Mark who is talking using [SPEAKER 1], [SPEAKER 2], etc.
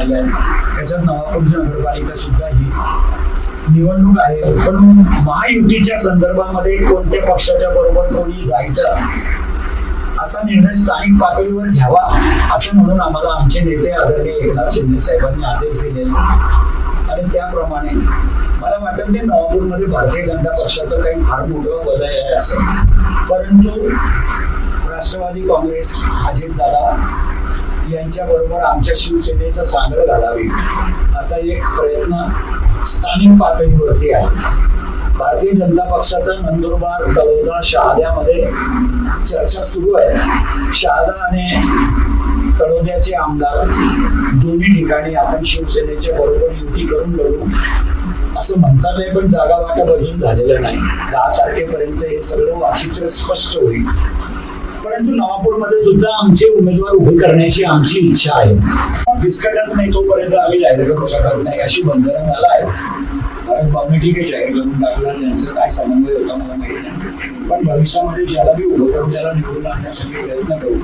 [SPEAKER 1] लागल्या आहेत. त्याच्यात नवापूर नगरपालिका सुद्धा ही निवडणूक आहे. पण महायुतीच्या संदर्भामध्ये कोणत्या पक्षाच्या बरोबर कोणी जायचं असा निर्णय स्थानिक पातळीवर घ्यावा असं म्हणून आम्हाला आमचे नेते आदरणीय एकनाथ शिंदे साहेबांनी आदेश दिलेले. आणि त्याप्रमाणे मला वाटतं ते नवापूरमध्ये भारतीय जनता पक्षाचं काही फार मोठं वलय आहे असं. परंतु राष्ट्रवादी काँग्रेस अजितदादा यांच्याबरोबर आमच्या शिवसेनेचं सांगड घालावी. असा एक प्रयत्न स्थानिक पातळीवरती आहे. भारतीय जनता पक्षाचा नंदुरबार तळोदा शहाद्यामध्ये चर्चा सुरू आहे. शहादा आणि तळोद्याचे आमदार दोन्ही ठिकाणी आपण शिवसेनेच्या बरोबर युती करून लढू असं म्हणतात आहे पण जागा वाटप अजून झालेलं नाही. दहा तारखेपर्यंत हे सगळं वाचित्र स्पष्ट होईल. परंतु नवापूरमध्ये सुद्धा आमचे उमेदवार उभे करण्याची आमची इच्छा आहे. फिसकटत नाही तोपर्यंत आम्ही जाहीर करू शकत नाही अशी बंधनं मला आहे कारण बाबा ठीक आहे जाहीर करून टाकला त्यांचं काय समन्वय होता मला माहिती नाही. पण भविष्यामध्ये ज्याला मी उभं करून त्याला निवडून आणण्यासाठी प्रयत्न करू.